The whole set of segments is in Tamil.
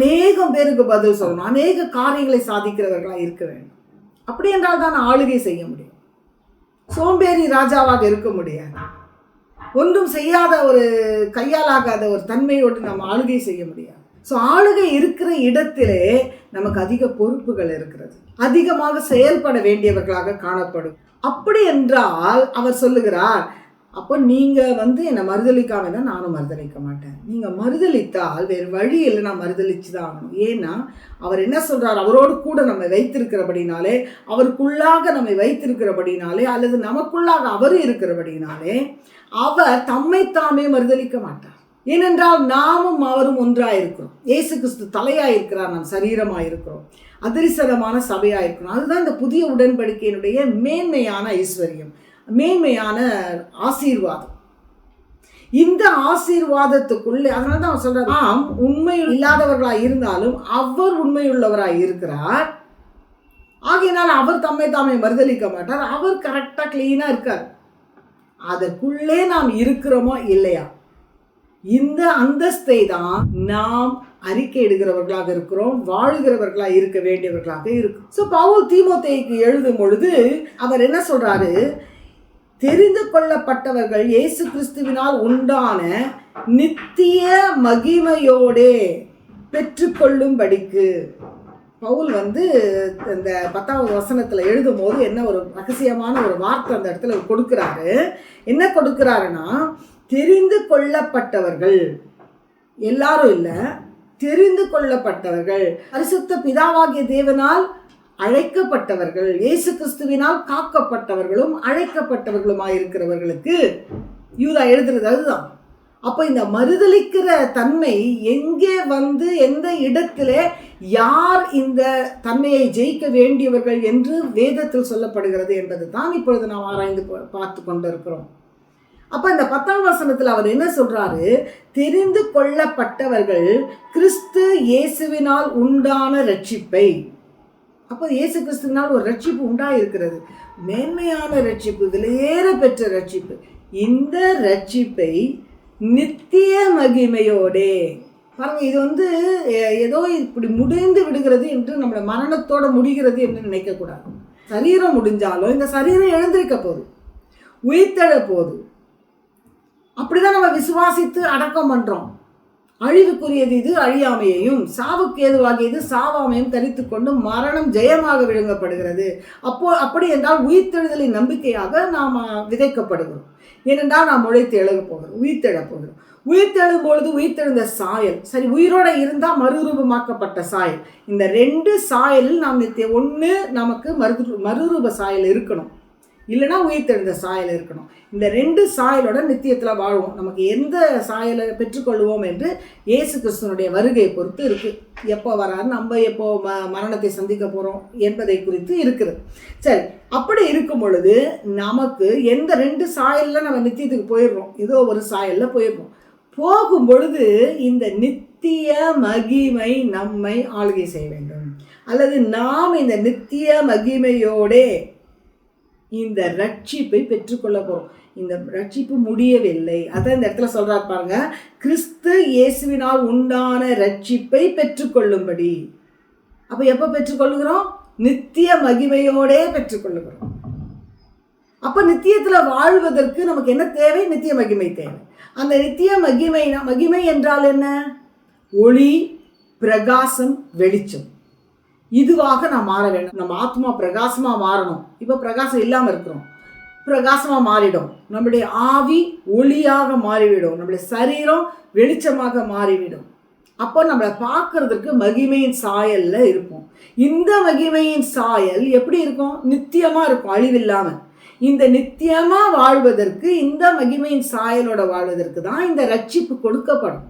அநேகம் பேருக்கு பதில் சொல்லணும். அநேக காரியங்களை சாதிக்கிறவர்களாக இருக்க வேண்டும். அப்படி என்றால் தான் ஆளுகை செய்ய முடியும். சோம்பேறி ராஜாவாக இருக்க முடியாது. ஒன்றும் செய்யாத ஒரு கையாலாகாத ஒரு தன்மையோடு நம்ம ஆளுகை செய்ய முடியாது. ஸோ ஆளுகை இருக்கிற இடத்திலே நமக்கு அதிக பொறுப்புகள் இருக்கிறது. அதிகமாக செயல்பட வேண்டியவர்களாக காணப்படும். அப்படி என்றால் அவர் சொல்லுகிறார் அப்போ நீங்கள் வந்து என்னை மறுதளிக்காம தான் நானும் மறுதளிக்க மாட்டேன். நீங்கள் மறுதளித்தால் வேறு வழி இல்லை நான் மறுதளிச்சு தான் ஆகணும். ஏன்னா அவர் என்ன சொல்கிறார் அவரோடு கூட நம்மை வைத்திருக்கிறபடினாலே அவருக்குள்ளாக நம்மை வைத்திருக்கிறபடினாலே அல்லது நமக்குள்ளாக அவர் இருக்கிறபடினாலே அவர் தம்மைத்தாமே மறுதளிக்க மாட்டார். ஏனென்றால் நாமும் அவரும் ஒன்றாக இருக்கிறோம் ஏசு கிறிஸ்து தலையாக இருக்கிறார் நாம் சரீரமாக இருக்கிறோம் அதிரிசனமான சபையாக இருக்கிறோம் அதுதான் இந்த புதிய உடன்படிக்கையினுடைய மேன்மையான ஐஸ்வர்யம். மேன்மையான ஆசீர்வாதம். இந்த ஆசீர்வாதத்துக்குள்ளே அதனால தான் அவர் சொல்றார் ஆம் உண்மை இல்லாதவர்களாக இருந்தாலும் அவர் உண்மையுள்ளவராக இருக்கிறார். ஆகையினால் அவர் தம்மை தாமே மறுதளிக்க மாட்டார். அவர் கரெக்டாக க்ளீனாக இருக்கார். அதற்குள்ளே நாம் இருக்கிறோமோ இல்லையா? இந்த அந்தஸ்தை தான் நாம் அறிக்கை இடுகிறவர்களாக இருக்கிறோம் வாழுகிறவர்களாக இருக்க வேண்டியவர்களாக இருக்கும் ஸோ பவுல் தீமோத்தேய்க்கு எழுதும் பொழுது அவர் என்ன சொல்றாரு? தெரிந்து கொள்ளப்பட்டவர்கள் இயேசு கிறிஸ்துவினால் உண்டான நித்திய மகிமையோடே பெற்றுக்கொள்ளும்படிக்கு. பவுல் வந்து இந்த பத்தாவது வசனத்தில் எழுதும் போது என்ன ஒரு ரகசியமான ஒரு வார்த்தை அந்த இடத்துல கொடுக்குறாரு. என்ன கொடுக்குறாருன்னா தெரிந்து கொள்ளப்பட்டவர்கள். எல்லாரும் இல்லை தெரிந்து கொள்ளப்பட்டவர்கள். பரிசுத்த பிதாவாகிய தேவனால் அழைக்கப்பட்டவர்கள் இயேசு கிறிஸ்துவினால் காக்கப்பட்டவர்களும் அழைக்கப்பட்டவர்களுமாய் இருக்கிறவர்களுக்கு யூதா எழுதுறது அதுதான். அப்போ இந்த மறுதளிக்கிற தன்மை எங்கே வந்து எந்த இடத்துல யார் இந்த தன்மையை ஜெயிக்க வேண்டியவர்கள் என்று வேதத்தில் சொல்லப்படுகிறது என்பது தான் இப்பொழுது நாம் ஆராய்ந்து பார்த்து கொண்டிருக்கிறோம். அப்போ இந்த பத்தாம் வசனத்தில் அவர் என்ன சொல்றாரு? தெரிந்து கொள்ளப்பட்டவர்கள் கிறிஸ்து இயேசுவினால் உண்டான ரட்சிப்பை அப்போ இயேசு கிறிஸ்துவினால் ஒரு ரட்சிப்பு உண்டாயிருக்கிறது. மேன்மையான ரட்சிப்பு விலையேற பெற்ற ரட்சிப்பு. இந்த ரட்சிப்பை நித்திய மகிமையோடே. பாருங்க இது வந்து ஏதோ இப்படி முடிந்து விடுகிறது என்று நம்மளோட மரணத்தோட முடிகிறது என்று நினைக்கக்கூடாது சரீரம் முடிஞ்சாலும் இந்த சரீரம் எழுந்திருக்க போகுது. உயிர்த்தெழ போகுது அப்படிதான் நம்ம விசுவாசித்து அடக்கம் பண்ணுறோம் அழிவுக்குரியது இது அழியாமையையும். சாவுக்கு ஏதுவாகியது சாவாமையும் தரித்து கொண்டு மரணம் ஜெயமாக விழுங்கப்படுகிறது. அப்போ அப்படி என்றால் உயிர்த்தெழுதலின் நம்பிக்கையாக நாம் விதைக்கப்படுகிறோம். ஏனென்றால் நாம் உழைத்து எழுக போகிறோம் உயிர்த்தெழப் போகிறோம். உயிர்த்தெழும் பொழுது உயிர்த்தெழுந்த சாயல் சரி உயிரோட இருந்தால் மறுரூபமாக்கப்பட்ட சாயல். இந்த ரெண்டு சாயலில் நாம் நித்திய ஒன்று நமக்கு மறு மறுரூப சாயல் இருக்கணும். இல்லைன்னா உயிர்த்தெழுந்த சாயல் இருக்கணும். இந்த ரெண்டு சாயலோட நித்தியத்தில் வாழ்வோம். நமக்கு எந்த சாயலை பெற்றுக்கொள்வோம் என்று இயேசு கிறிஸ்துவனுடைய வருகை பொறுத்து இருக்குது எப்போ வராரு? நம்ம எப்போ ம மரணத்தை சந்திக்க போகிறோம் என்பதை குறித்து இருக்குது. சரி அப்படி இருக்கும் பொழுது நமக்கு எந்த ரெண்டு சாயலில் நம்ம நித்தியத்துக்கு போயிடுறோம்? ஏதோ ஒரு சாயலில் போயிடுறோம். போகும் பொழுது இந்த நித்திய மகிமை நம்மை ஆளுகை செய்ய வேண்டும். அல்லது நாம் இந்த நித்திய மகிமையோடே இந்த ரட்சிப்பை பெற்றுக்கொள்ள போகிறோம் இந்த ரட்சிப்பு முடியவில்லை. அதான் இந்த இடத்துல சொல்கிறார் பாருங்க. கிறிஸ்து இயேசுவினால் உண்டான ரட்சிப்பை பெற்றுக்கொள்ளும்படி. அப்போ எப்போ பெற்றுக்கொள்ளுகிறோம்? நித்திய மகிமையோடே பெற்றுக்கொள்ளுகிறோம். அப்போ நித்தியத்தில் வாழ்வதற்கு நமக்கு என்ன தேவை? நித்திய மகிமை தேவை. அந்த நித்திய மகிமை மகிமை என்றால் என்ன? ஒளி பிரகாசம் வெளிச்சம். இதுவாக நான் மாற வேண்டும். நம்ம ஆத்மா பிரகாசமாக மாறணும். இப்போ பிரகாசம் இல்லாமல் இருக்கிறோம். பிரகாசமாக மாறிடும். நம்முடைய ஆவி ஒளியாக மாறிவிடும். நம்முடைய சரீரம் வெளிச்சமாக மாறிவிடும். அப்போ நம்மளை பார்க்கறதுக்கு மகிமையின் சாயல்ல இருப்போம். இந்த மகிமையின் சாயல் எப்படி இருக்கும்? நித்தியமாக இருக்கும் அழிவில்லாமல் இந்த நித்தியமாக வாழ்வதற்கு இந்த மகிமையின் சாயலோட வாழ்வதற்கு தான் இந்த ரட்சிப்பு கொடுக்கப்படும்.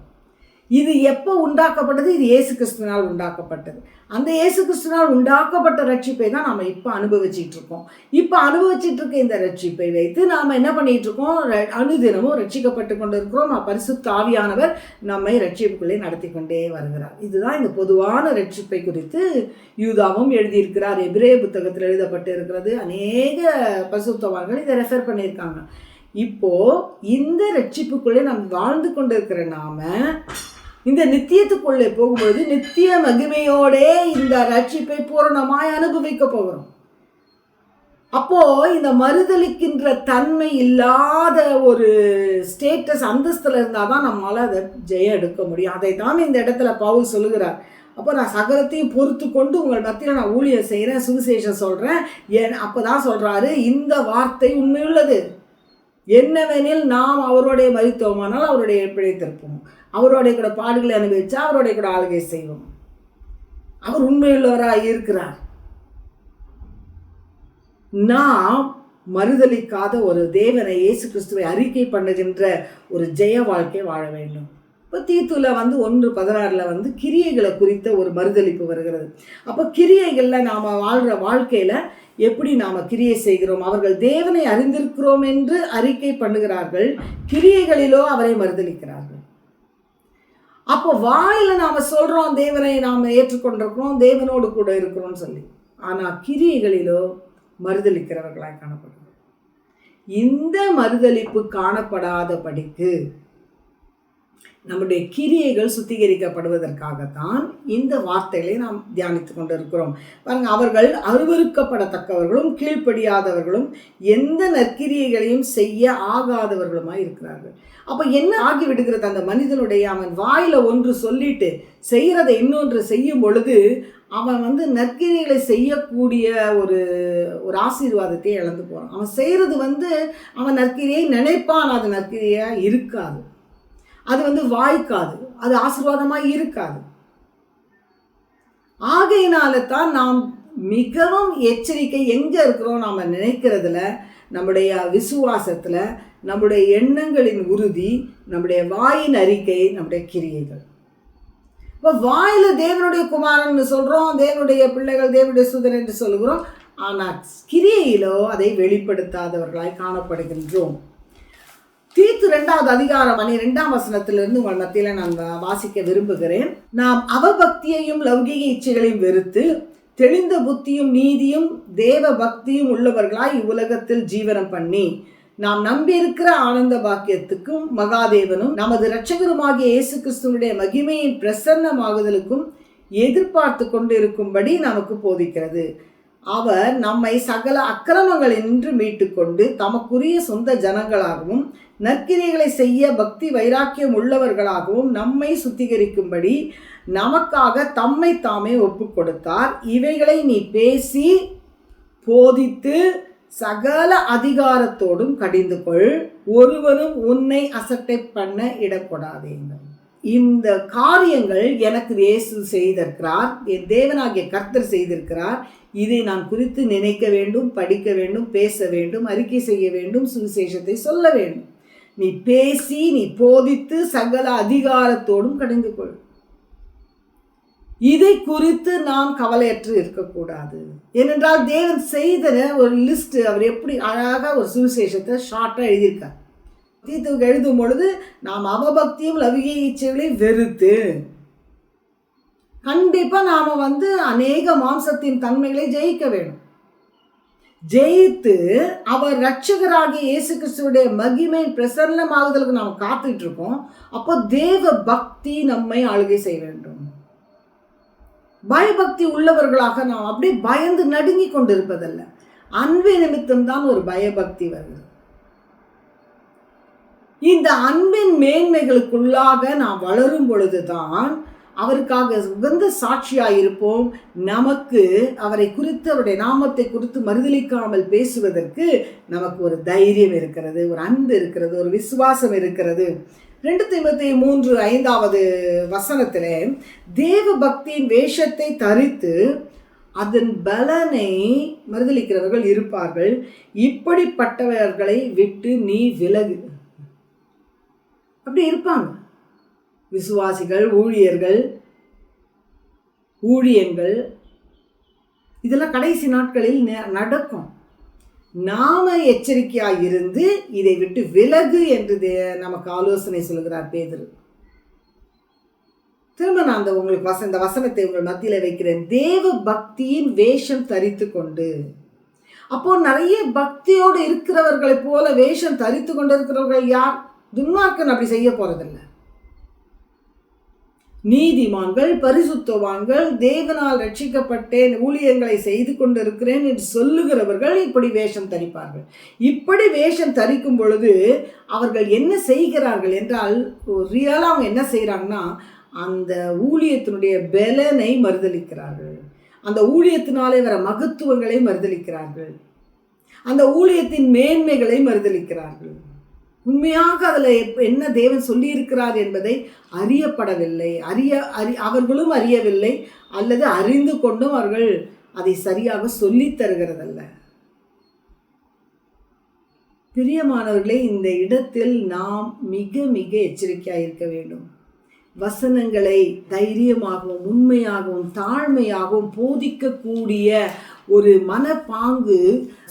இது எப்போ உண்டாக்கப்பட்டது? இது இயேசு கிறிஸ்துனால் உண்டாக்கப்பட்டது. அந்த இயேசு கிறிஸ்துனால் உண்டாக்கப்பட்ட ரட்சிப்பை தான் நாம் இப்போ அனுபவிச்சிட்டு இருக்கோம். இப்போ அனுபவிச்சிட்டு இருக்க இந்த ரட்சிப்பை வைத்து நாம் என்ன பண்ணிட்டு இருக்கோம்? அனுதினமும் ரட்சிக்கப்பட்டு கொண்டு இருக்கிறோம் பரிசு தாவியானவர் நம்மை ரட்சிப்புக்குள்ளே நடத்தி கொண்டே வருகிறார். இதுதான் இந்த பொதுவான ரட்சிப்பை குறித்து யூதாவும் எழுதியிருக்கிறார். எபிரே புத்தகத்தில் எழுதப்பட்டு இருக்கிறது அநேக பரிசுத்தவான்கள் இதை ரெஃபர் பண்ணியிருக்காங்க. இப்போ இந்த ரட்சிப்புக்குள்ளே நாம் வாழ்ந்து கொண்டிருக்கிற நாம இந்த நித்தியத்துக்குள்ளே போகும்போது நித்திய மகிமையோடே இந்த ரட்சிப்பை பூரணமாய் அனுபவிக்க போகிறோம். அப்போ இந்த மறுதளிக்கின்ற தன்மை இல்லாத ஒரு ஸ்டேட்டஸ் அந்தஸ்தில் இருந்தால் தான் நம்மளால் அதை ஜெயம் எடுக்க முடியும். அதை தான் இந்த இடத்துல பவுல் சொல்லுகிறார். அப்போ நான் சகலத்தையும் பொறுத்து கொண்டு உங்கள் மத்தியில் நான் ஊழியம் செய்கிறேன் சுவிசேஷம் சொல்கிறேன் என் அப்போ தான் சொல்கிறாரு இந்த வார்த்தை உண்மையுள்ளது. என்னவெனில் நாம் அவருடைய மருத்துவமானால் அவருடைய பிழைத்திருப்போம் அவருடைய கூட பாடுகளை அனுபவிச்சா அவருடைய கூட ஆளுகை செய்வோம். அவர் உண்மையுள்ளவராக இருக்கிறார். நாம் மறுதளிக்காத ஒரு தேவனை இயேசு கிறிஸ்துவை அறிக்கை பண்ணுகின்ற ஒரு ஜெய வாழ்க்கை வாழ வேண்டும். இப்போ தீத்துல வந்து ஒன்று பதினாறில் வந்து கிரியைகளை குறித்த ஒரு மறுதளிப்பு வருகிறது. அப்போ கிரியைகளில் நாம் வாழ்கிற வாழ்க்கையில் எப்படி நாம் கிரியை செய்கிறோம்? அவர்கள் தேவனை அறிந்திருக்கிறோம் என்று அறிக்கை பண்ணுகிறார்கள். கிரியைகளிலோ அவரை மறுதளிக்கிறார்கள். அப்போ வாயில நாம் சொல்கிறோம் தேவனை நாம் ஏற்றுக்கொண்டிருக்கிறோம் தேவனோடு கூட இருக்கிறோம்னு சொல்லி. ஆனால் கிரியைகளிலோ மறுதளிக்கிறவர்களாய் காணப்படுகிறது இந்த மறுதளிப்பு காணப்படாதபடிக்கு நம்முடைய கிரியைகள் சுத்திகரிக்கப்படுவதற்காகத்தான் இந்த வார்த்தைகளை நாம் தியானித்து கொண்டிருக்கிறோம். பாருங்க அவர்கள் அருவருக்கப்படத்தக்கவர்களும் கீழ்ப்படியாதவர்களும் எந்த நற்கிரியைகளையும் செய்ய ஆகாதவர்களுமாய் இருக்கிறார்கள். அப்போ என்ன ஆகிவிடுகிறது? அந்த மனிதனுடைய அவன் வாயில் ஒன்று சொல்லிட்டு செய்கிறதை இன்னொன்று செய்யும் பொழுது அவன் வந்து நற்கிரிகளை செய்யக்கூடிய ஒரு ஒரு ஆசீர்வாதத்தை இழந்து போகிறான் அவன் செய்கிறது வந்து அவன் நற்கிரியை நினைப்பான் அது நற்கிரியாக இருக்காது. அது வந்து வாய்க்காது. அது ஆசீர்வாதமாக இருக்காது. ஆகையினால தான் நாம் மிகவும் எச்சரிக்கை எங்கே இருக்கிறோம் நாம் நினைக்கிறதுல நம்முடைய விசுவாசத்தில் நம்முடைய எண்ணங்களின் உறுதி நம்முடைய வாயின் அறிக்கை நம்முடைய கிரியைகள். இப்போ வாயில் தேவனுடைய குமாரன் சொல்கிறோம் தேவனுடைய பிள்ளைகள் தேவனுடைய சுதன் என்று சொல்லுகிறோம். ஆனால் கிரியையிலோ அதை வெளிப்படுத்தாதவர்களாய் காணப்படுகின்றோம். தீத்து ரெண்டாவது அதிகாரம் பன்னிரெண்டாம் வசனத்திலிருந்து உங்கள் மத்தியில் நான் வாசிக்க விரும்புகிறேன். நாம் அவபக்தியையும் லௌகிக இச்சைகளையும் வெறுத்து தெளிந்த புத்தியும் நீதியும் தேவ பக்தியும் உள்ளவர்களாய் இவ்வுலகத்தில் ஜீவனம் பண்ணி நாம் நம்பியிருக்கிற ஆனந்த பாக்கியத்துக்கும் மகாதேவனும் நமது இரட்சகருமாகிய இயேசு கிறிஸ்துவனுடைய மகிமையின் பிரசன்னமாகுதலுக்கும் எதிர்பார்த்து கொண்டு இருக்கும்படி நமக்கு போதிக்கிறது. அவர் நம்மை சகல அக்கிரமங்களினின்று மீட்டுக்கொண்டு தமக்குரிய சொந்த ஜனங்களாகவும் நற்கிரைகளை செய்ய பக்தி வைராக்கியம் உள்ளவர்களாகவும் நம்மை சுத்திகரிக்கும்படி நமக்காக தம்மை தாமே ஒப்பு கொடுத்தார். இவைகளை நீ பேசி போதித்து சகல அதிகாரத்தோடும் கடிந்து கொள். ஒருவரும் உன்னை அசட்டை பண்ண இடக்கூடாதேங்கள் இந்த காரியங்கள் எனக்கு இயேசு செய்திருக்கிறார். என் தேவனாகிய கர்த்தர் செய்திருக்கிறார். இதை நான் குறித்து நினைக்க வேண்டும் படிக்க வேண்டும் பேச வேண்டும் அறிக்கை செய்ய வேண்டும் சுவிசேஷத்தை சொல்ல வேண்டும். நீ பேசி நீ போதித்து சகல அதிகாரத்தோடும் கடந்து கொள் இதை குறித்து நாம் கவலையற்று இருக்கக்கூடாது. ஏனென்றால் தேவன் செய்த ஒரு லிஸ்ட் அவர் எப்படி அழகாக ஒரு சுவிசேஷத்தை ஷார்ட்டாக எழுதியிருக்கார். தீத்துக்கு எழுதும் பொழுது நாம் அவபக்தியும் லவிகை இச்சைகளையும் வெறுத்து கண்டிப்பாக நாம் வந்து அநேக மாம்சத்தின் தன்மைகளை ஜெயிக்க வேணும் ஜெயித்து அவர் ரட்சகராகிய இயேசு கிறிஸ்துடைய மகிமை பிரசன்னமாகுதலுக்கு நாம் காத்துட்டு இருக்கோம் அப்போ தேவ பக்தி நம்மை ஆளுகை செய்ய வேண்டும். பயபக்தி உள்ளவர்களாக நாம் அப்படியே பயந்து நடுங்கி கொண்டிருப்பதல்ல. அன்பை நிமித்தம் தான் ஒரு பயபக்தி வருது இந்த அன்பின் மேன்மைகளுக்குள்ளாக நாம் வளரும் பொழுதுதான் அவருக்காக உகந்த சாட்சியாக இருப்போம் நமக்கு அவரை குறித்து அவருடைய நாமத்தை குறித்து மறுதளிக்காமல் பேசுவதற்கு நமக்கு ஒரு தைரியம் இருக்கிறது ஒரு அன்பு இருக்கிறது ஒரு விசுவாசம் இருக்கிறது. ரெண்டு திமுத்தி மூன்று ஐந்தாவது வசனத்தில் தேவ பக்தியின் வேஷத்தை தரித்து அதன் பலனை மறுதளிக்கிறவர்கள் இருப்பார்கள். இப்படிப்பட்டவர்களை விட்டு நீ விலகு. அப்படி இருப்பாங்க. விசுவாசிகள் ஊழியர்கள் ஊழியங்கள் இதெல்லாம் கடைசி நாட்களில் நடக்கும். நாம எச்சரிக்கையாக இருந்து இதை விட்டு விலகு என்று நமக்கு ஆலோசனை சொல்கிறார் பேதர். திரும்ப நான் அந்த உங்களுக்கு வச இந்த வசனத்தை உங்கள் மத்தியில் வைக்கிறேன். தேவ பக்தியின் வேஷம் தரித்து கொண்டு. அப்போ நிறைய பக்தியோடு இருக்கிறவர்களை போல வேஷம் தரித்து கொண்டு இருக்கிறவர்கள் யார்? துன்மார்க்கன் அப்படி செய்ய போறதில்லை. நீதிமான்கள் பரிசுத்தவான்கள் தேவனால் ரட்சிக்கப்பட்டேன் ஊழியங்களை செய்து கொண்டிருக்கிறேன் என்று சொல்லுகிறவர்கள் இப்படி வேஷம் தரிப்பார்கள். இப்படி வேஷம் தரிக்கும் பொழுது அவர்கள் என்ன செய்கிறார்கள் என்றால் ரியலாக அவங்க என்ன செய்கிறாங்கன்னா அந்த ஊழியத்தினுடைய பலனை மறுதளிக்கிறார்கள். அந்த ஊழியத்தினாலே வர மகத்துவங்களை மறுதளிக்கிறார்கள். அந்த ஊழியத்தின் மேன்மைகளை மறுதளிக்கிறார்கள். உண்மையாக அதில் என்ன தேவன் சொல்லியிருக்கிறார் என்பதை அறியப்படவில்லை. அறிய அறி அவர்களும் அறியவில்லை. அல்லது அறிந்து கொண்டும் அவர்கள் அதை சரியாக சொல்லித் தருகிறதல்ல. பிரியமானவர்களே இந்த இடத்தில் நாம் மிக மிக எச்சரிக்கையாக இருக்க வேண்டும். வசனங்களை தைரியமாகவும் உண்மையாகவும் தாழ்மையாகவும் போதிக்கக்கூடிய ஒரு மனப்பாங்கு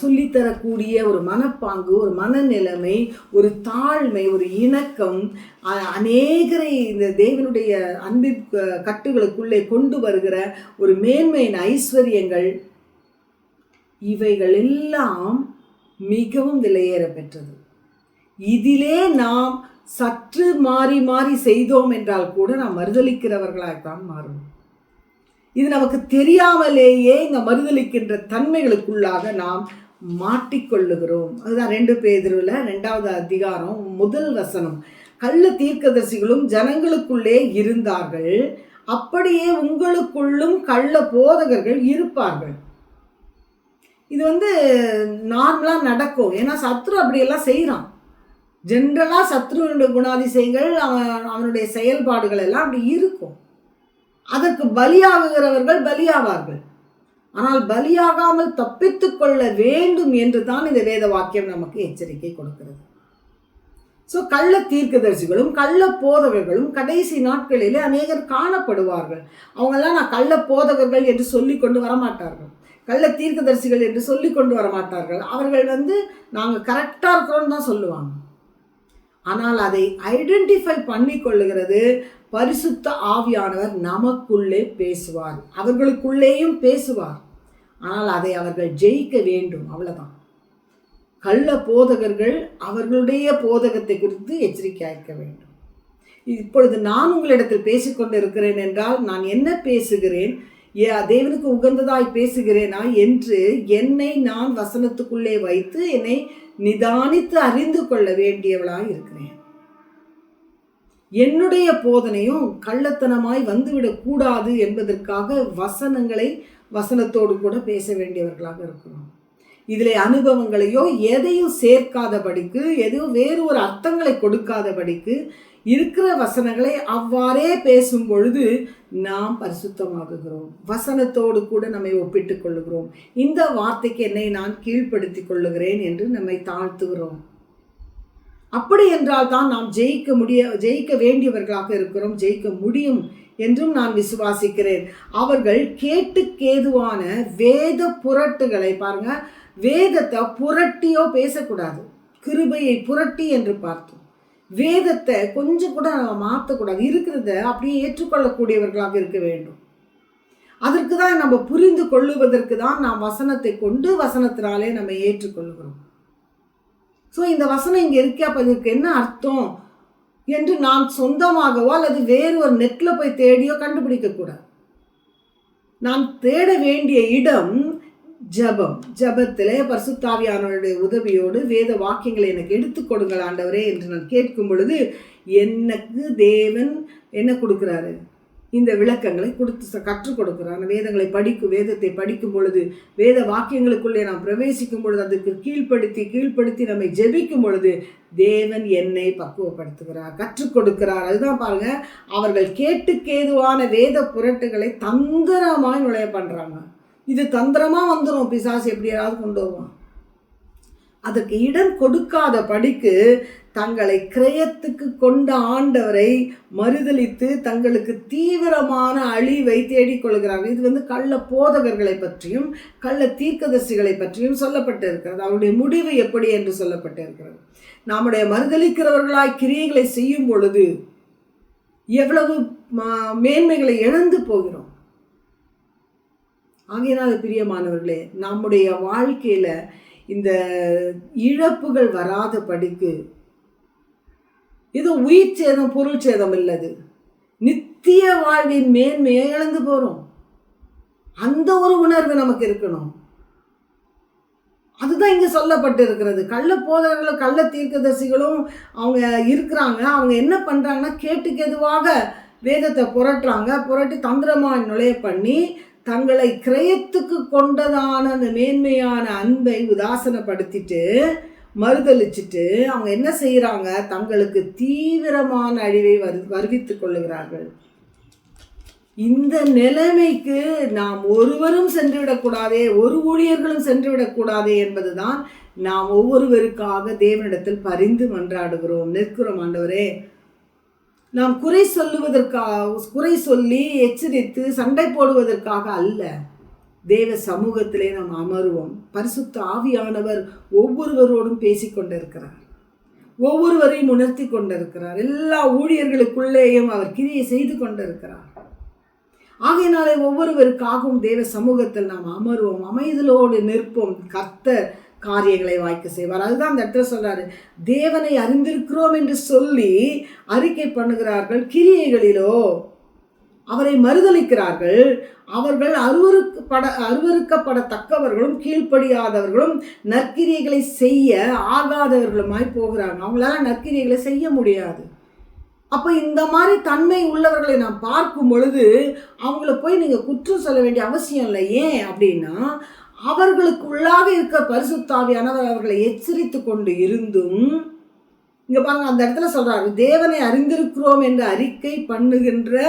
சொல்லித்தரக்கூடிய ஒரு மனப்பாங்கு ஒரு மனநிலைமை ஒரு தாழ்மை ஒரு இணக்கம் அநேகரை இந்த தேவனுடைய அன்பின் கட்டுகளுக்குள்ளே கொண்டு வருகிற ஒரு மேன்மையின் ஐஸ்வர்யங்கள் இவைகள் எல்லாம் மிகவும் விலையேற பெற்றது. இதிலே நாம் சற்று மாறி மாறி செய்தோம் என்றால் கூட நாம் மறுதளிக்கிறவர்களாகத்தான் மாறும் இது நமக்கு தெரியாமலேயே இந்த மறுதளிக்கின்ற தன்மைகளுக்குள்ளாக நாம் மாட்டிக்கொள்ளுகிறோம். அதுதான் ரெண்டு பேதில் ரெண்டாவது அதிகாரம் முதல் வசனம். கள்ள தீர்க்கதரிசிகளும் ஜனங்களுக்குள்ளே இருந்தார்கள். அப்படியே உங்களுக்குள்ளும் கள்ள போதகர்கள் இருப்பார்கள். இது வந்து நார்மலாக நடக்கும். ஏன்னா சத்ரு அப்படியெல்லாம் செய்கிறான் ஜென்ரலாக சத்ருவனுடைய குணாதிசயங்கள் அவன் அவனுடைய செயல்பாடுகள் எல்லாம் அப்படி இருக்கும். அதற்கு பலியாகுகிறவர்கள் பலியாவார்கள். ஆனால் பலியாகாமல் தப்பித்து கொள்ள வேண்டும் என்று தான் இந்த வேத வாக்கியம் நமக்கு எச்சரிக்கை கொடுக்கிறது. ஸோ கள்ள தீர்க்கதரிசிகளும் கள்ள போதகர்களும் கடைசி நாட்களிலே அநேகர் காணப்படுவார்கள். அவங்கெல்லாம் நான் கள்ள போதகர்கள் என்று சொல்லி கொண்டு வரமாட்டார்கள். கள்ள தீர்க்கதரிசிகள் என்று சொல்லி கொண்டு வரமாட்டார்கள். அவர்கள் வந்து நாங்கள் கரெக்டாக இருக்கிறோன்னு தான் சொல்லுவாங்க. ஆனால் அதை ஐடென்டிஃபை பண்ணி கொள்ளுகிறது. பரிசுத்த ஆவியானவர் நமக்குள்ளே பேசுவார். அவர்களுக்குள்ளேயும் பேசுவார். ஆனால் அதை அவர்கள் ஜெயிக்க வேண்டும். அவ்வளோதான் கள்ள போதகர்கள் அவர்களுடைய போதகத்தை குறித்து எச்சரிக்கையாக இருக்க வேண்டும். இப்பொழுது நான் உங்களிடத்தில் பேசிக்கொண்டு இருக்கிறேன் என்றால் நான் என்ன பேசுகிறேன்? ஏ தேவனுக்கு உகந்ததாய் பேசுகிறேனா என்று என்னை நான் வசனத்துக்குள்ளே வைத்து என்னை நிதானித்து அறிந்து கொள்ள வேண்டியவளாய் இருக்கிறேன். என்னுடைய போதனையும் கள்ளத்தனமாய் வந்துவிடக்கூடாது என்பதற்காக வசனங்களை வசனத்தோடு கூட பேச வேண்டியவர்களாக இருக்கிறோம். இதில் அனுபவங்களையோ எதையும் சேர்க்காதபடிக்கு எதையும் வேறு ஒரு அர்த்தங்களை கொடுக்காதபடிக்கு இருக்கிற வசனங்களை அவ்வாறே பேசும் பொழுது நாம் பரிசுத்தமாகுகிறோம். வசனத்தோடு கூட நம்மை ஒப்பிட்டு கொள்ளுகிறோம். இந்த வார்த்தைக்கு என்னை நான் கீழ்ப்படுத்திக் கொள்ளுகிறேன் என்று நம்மை தாழ்த்துகிறோம். அப்படி என்றால் தான் நாம் ஜெயிக்க முடிய ஜெயிக்க வேண்டியவர்களாக இருக்கிறோம் ஜெயிக்க முடியும் என்றும் நான் விசுவாசிக்கிறேன். அவர்கள் கேட்டுக்கேதுவான வேத புரட்டுகளை பாருங்க வேதத்தை புரட்டியோ பேசக்கூடாது. கிருபையை புரட்டி என்று பார்த்தோம். வேதத்தை கொஞ்சம் கூட நம்ம மாற்றக்கூடாது இருக்கிறத அப்படியே ஏற்றுக்கொள்ளக்கூடியவர்களாக இருக்க வேண்டும். அதற்கு தான் நம்ம புரிந்து கொள்ளுவதற்கு தான் நாம் வசனத்தை கொண்டு வசனத்தினாலே நம்ம ஏற்றுக்கொள்கிறோம். ஸோ இந்த வசனம் இங்கே இருக்கே அப்போ இதுக்கு என்ன அர்த்தம்? என்று நான் சொந்தமாகவோ அல்லது வேறு ஒரு நெட்டில் போய் தேடியோ கண்டுபிடிக்கக்கூடாது நான் தேட வேண்டிய இடம் ஜபம். ஜபத்திலே பரிசுத்தாவியானவருடைய உதவியோடு வேத வாக்கியங்களை எனக்கு எடுத்து கொடுங்கள் ஆண்டவரே என்று நான் கேட்கும் பொழுது எனக்கு தேவன் என்ன கொடுக்குறாரு? இந்த விளக்கங்களை கொடுத்து கற்றுக் கொடுக்குறான் வேதங்களை படிக்கும் வேதத்தை படிக்கும் பொழுது வேத வாக்கியங்களுக்குள்ளே நாம் பிரவேசிக்கும் பொழுது அதுக்கு கீழ்ப்படுத்தி கீழ்ப்படுத்தி நம்மை ஜெபிக்கும் பொழுது தேவன் என்னை பக்குவப்படுத்துகிறார் கற்றுக் கொடுக்கிறார். அதுதான் பாருங்க அவர்கள் கேட்டுக்கேதுவான வேத புரட்டுகளை தந்திரமாய் நுழைய பண்ணுறாங்க இது தந்திரமாக வந்துடும் பிசாசு எப்படியாவது கொண்டு வருவான். அதற்கு இடம் கொடுக்காத படிக்கு தங்களை கிரயத்துக்கு கொண்ட ஆண்டவரை மறுதளித்து தங்களுக்கு தீவிரமான அழிவை தேடிக்கொள்கிறார்கள் இது வந்து கள்ள போதகர்களை பற்றியும் கள்ள தீர்க்கதரிசிகளை பற்றியும் சொல்லப்பட்டு இருக்கிறது அவருடைய முடிவு எப்படி என்று சொல்லப்பட்டு இருக்கிறது நம்முடைய மறுதளிக்கிறவர்களாய் கிரியைகளை செய்யும் பொழுது எவ்வளவு மேன்மைகளை இழந்து போகிறோம். ஆகையினால் பிரியமானவர்களே நம்முடைய வாழ்க்கையில் இந்த இழப்புகள் வராத படிக்கு இது உயிர் சேதம் பொருள் சேதம் இல்லது. நித்திய வாழ்வின் மேன்மையை இழந்து போகிறோம் அந்த ஒரு உணர்வு நமக்கு இருக்கணும். அதுதான் இங்கே சொல்லப்பட்டு இருக்கிறது கள்ள போதகர்களும் கள்ள தீர்க்கதரிசிகளும் அவங்க இருக்கிறாங்க. அவங்க என்ன பண்ணுறாங்கன்னா கேட்டுக்கு எதுவாக வேதத்தை புரட்டுறாங்க. புரட்டி தந்திரமாக நுழைய பண்ணி தங்களை கிரயத்துக்கு கொண்டதான அந்த மேன்மையான அன்பை உதாசனப்படுத்திட்டு மறுதளிச்சுட்டு அவங்க என்ன செய்கிறாங்க தங்களுக்கு தீவிரமான அழிவை வரு வருவித்துக் கொள்ளுகிறார்கள். இந்த நிலைமைக்கு நாம் ஒருவரும் சென்றுவிடக்கூடாதே ஒரு ஊழியர்களும் சென்றுவிடக்கூடாதே என்பதுதான் நாம் ஒவ்வொருவருக்காக தேவனிடத்தில் பரிந்து மன்றாடுகிறோம். நிற்கிறோம் ஆண்டவரே. நாம் குறை சொல்லுவதற்காக குறை சொல்லி எச்சரித்து சண்டை போடுவதற்காக அல்ல. தேவ சமூகத்திலே நாம் அமருவோம். பரிசுத்த ஆவியானவர் ஒவ்வொருவரோடும் பேசிக்கொண்டிருக்கிறார் ஒவ்வொருவரையும் உணர்த்தி கொண்டிருக்கிறார். எல்லா ஊழியர்களுக்குள்ளேயும் அவர் கிரியை செய்து கொண்டிருக்கிறார். ஆகையினாலே ஒவ்வொருவருக்காகவும் தேவ சமூகத்தில் நாம் அமர்வோம். அமைதலோடு நிற்போம். கர்த்த காரியங்களை வாய்க்க செய்வார். அதுதான் அந்த இடத்துல சொல்கிறாரு தேவனை அறிந்திருக்கிறோம் என்று சொல்லி அறிக்கை பண்ணுகிறார்கள். கிரியைகளிலோ அவரை மறுதளிக்கிறார்கள் அவர்கள் அருவறுக்கப்பட அருவருக்கப்படத்தக்கவர்களும் கீழ்ப்படியாதவர்களும் நற்கிரியைகளை செய்ய ஆகாதவர்களுமாய் போகிறாங்க அவங்களால நற்கிரியைகளை செய்ய முடியாது. அப்போ இந்த மாதிரி தன்மை உள்ளவர்களை நாம் பார்க்கும் பொழுது அவங்கள போய் நீங்கள் குற்றம் சொல்ல வேண்டிய அவசியம் இல்லை. ஏன் அப்படின்னா அவர்களுக்கு உள்ளாக இருக்க பரிசுத்தாவியானவர் அவர்களை எச்சரித்து கொண்டு இருந்தும் இங்கே பாருங்க அந்த இடத்துல சொல்கிறாரு தேவனை அறிந்திருக்கிறோம் என்று அறிக்கை பண்ணுகின்ற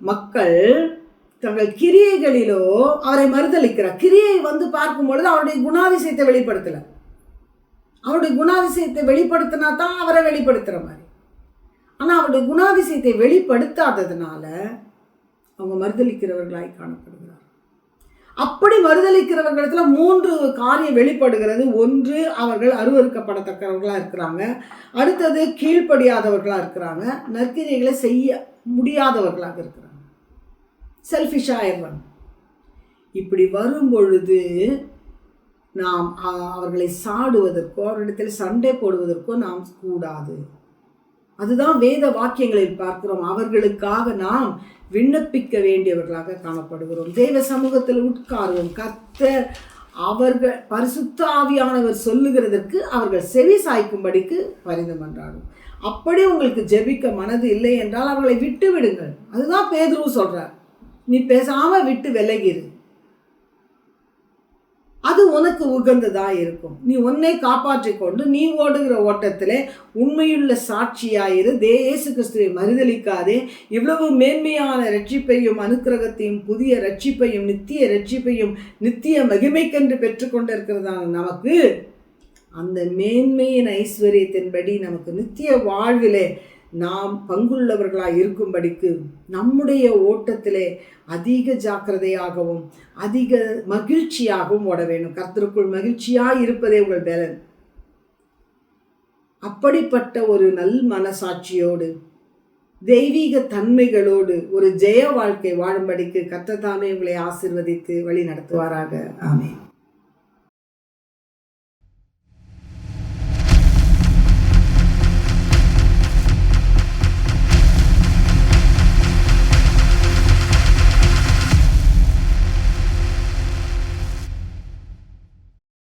மக்கள் தங்கள் கிரியைகளிலோ அவரை மறுதளிக்கிறார். கிரியை வந்து பார்க்கும் பொழுது அவருடைய குணாதிசயத்தை வெளிப்படுத்தலை. அவருடைய குணாதிசயத்தை வெளிப்படுத்தினா தான் அவரை வெளிப்படுத்துகிற மாதிரி. ஆனால் அவருடைய குணாதிசயத்தை வெளிப்படுத்தாததுனால அவங்க மறுதளிக்கிறவர்களாய் காணப்படுகிறார். அப்படி மறுதளிக்கிறவர்களிடத்துல மூன்று காரியம் வெளிப்படுகிறது. ஒன்று அவர்கள் அருவறுக்கப்படத்தக்கவர்களாக இருக்கிறாங்க. அடுத்தது கீழ்ப்படியாதவர்களாக இருக்கிறாங்க. நற்கிரிகளை செய்ய முடியாதவர்களாக இருக்கிறாங்க. செல்ஃபிஷாயிடுறாங்க இப்படி வரும் பொழுது நாம் அவர்களை சாடுவதற்கோ அவரிடத்தில் சண்டை போடுவதற்கோ நாம் கூடாது. அதுதான் வேத வாக்கியங்களில் பார்க்கிறோம். அவர்களுக்காக நாம் விண்ணப்பிக்க வேண்டியவர்களாக காணப்படுகிறோம். தேவ சமூகத்தில் உட்காருவோம். கத்த அவர்கள் பரிசுத்த ஆவியானவர் சொல்லுகிறதற்கு அவர்கள் செவி சாய்க்கும்படிக்கு பரிந்து பண்றாங்க அப்படி உங்களுக்கு ஜெபிக்க மனது இல்லை என்றால் அவர்களை விட்டு விடுங்கள் அதுதான் பேதுருவு சொல்றார். நீ பேசாமல் விட்டு விலகிரு. அது உனக்கு உகந்ததாக இருக்கும். நீ உன்னை காப்பாற்றி கொண்டு நீ ஓடுகிற ஓட்டத்தில் உண்மையுள்ள சாட்சியாயிரு. தேசு கிறிஸ்துவை மறுதளிக்காதே இவ்வளவு மேன்மையான ரட்சிப்பையும் அனுக்கிரகத்தையும் புதிய ரட்சிப்பையும் நித்திய ரட்சிப்பையும் நித்திய மகிமைக்கென்று பெற்றுக்கொண்டிருக்கிறதான நமக்கு அந்த மேன்மையின் ஐஸ்வர்யத்தின்படி நமக்கு நித்திய வாழ்விலே நாம் பங்குள்ளவர்களாக இருக்கும்படிக்கு நம்முடைய ஓட்டத்திலே அதிக ஜாக்கிரதையாகவும் அதிக மகிழ்ச்சியாகவும் ஓட வேண்டும். கர்த்தருக்குள் மகிழ்ச்சியாக இருப்பதே உங்கள் பலன். அப்படிப்பட்ட ஒரு நல் மனசாட்சியோடு தெய்வீக தன்மைகளோடு ஒரு ஜெய வாழ்க்கை வாழும்படிக்கு கத்ததாமே உங்களை ஆசிர்வதித்து வழி நடத்துவாராக. ஆமே